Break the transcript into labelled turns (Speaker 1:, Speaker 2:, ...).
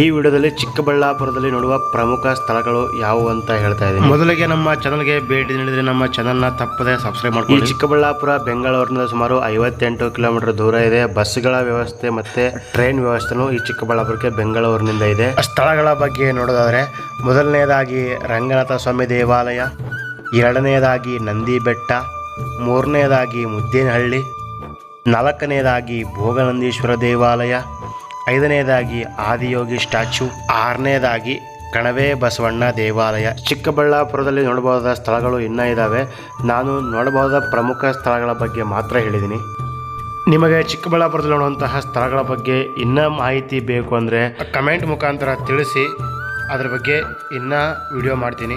Speaker 1: ಈ ವಿಡಿಯೋದಲ್ಲಿ ಚಿಕ್ಕಬಳ್ಳಾಪುರದಲ್ಲಿ ನೋಡುವ ಪ್ರಮುಖ ಸ್ಥಳಗಳು ಯಾವುವು ಅಂತ ಹೇಳ್ತಾ ಇದ್ದೀನಿ. ಮೊದಲಿಗೆ ನಮ್ಮ ಚಾನಲ್ಗೆ ಭೇಟಿ ನೀಡಿದ್ರೆ ನಮ್ಮ ಚಾನಲ್ನ ತಪ್ಪದೆ ಸಬ್ಸ್ಕ್ರೈಬ್ ಮಾಡ್ಕೊಳ್ಳಿ. ಚಿಕ್ಕಬಳ್ಳಾಪುರ ಬೆಂಗಳೂರಿನಿಂದ ಸುಮಾರು ಐವತ್ತೆಂಟು ಕಿಲೋಮೀಟರ್ ದೂರ ಇದೆ. ಬಸ್ಗಳ ವ್ಯವಸ್ಥೆ ಮತ್ತೆ ಟ್ರೈನ್ ವ್ಯವಸ್ಥೆನೂ ಈ ಚಿಕ್ಕಬಳ್ಳಾಪುರಕ್ಕೆ ಬೆಂಗಳೂರಿನಿಂದ ಇದೆ. ಸ್ಥಳಗಳ ಬಗ್ಗೆ ನೋಡೋದಾದ್ರೆ ಮೊದಲನೇದಾಗಿ ರಂಗನಾಥ ಸ್ವಾಮಿ ದೇವಾಲಯ ಎರಡನೆಯದಾಗಿ ನಂದಿ ಬೆಟ್ಟ ಮೂರನೆಯದಾಗಿ ಮುದ್ದೇನಹಳ್ಳಿ ನಾಲ್ಕನೆಯದಾಗಿ ಭೋಗನಂದೀಶ್ವರ ದೇವಾಲಯ ಐದನೆಯದಾಗಿ ಆದಿಯೋಗಿ ಸ್ಟ್ಯಾಚು ಆರನೇದಾಗಿ ಕಣವೇ ಬಸವಣ್ಣ ದೇವಾಲಯ. ಚಿಕ್ಕಬಳ್ಳಾಪುರದಲ್ಲಿ ನೋಡಬಹುದಾದ ಸ್ಥಳಗಳು ಇನ್ನೂ ಇದ್ದಾವೆ ನಾನು ನೋಡಬಹುದಾದ ಪ್ರಮುಖ ಸ್ಥಳಗಳ ಬಗ್ಗೆ ಮಾತ್ರ ಹೇಳಿದ್ದೀನಿ ನಿಮಗೆ ಚಿಕ್ಕಬಳ್ಳಾಪುರದಲ್ಲಿ ನೋಡುವಂತಹ ಸ್ಥಳಗಳ ಬಗ್ಗೆ ಇನ್ನೂ ಮಾಹಿತಿ ಬೇಕು ಅಂದರೆ ಕಮೆಂಟ್ ಮುಖಾಂತರ ತಿಳಿಸಿ. ಅದರ ಬಗ್ಗೆ ಇನ್ನೂ ವಿಡಿಯೋ ಮಾಡ್ತೀನಿ.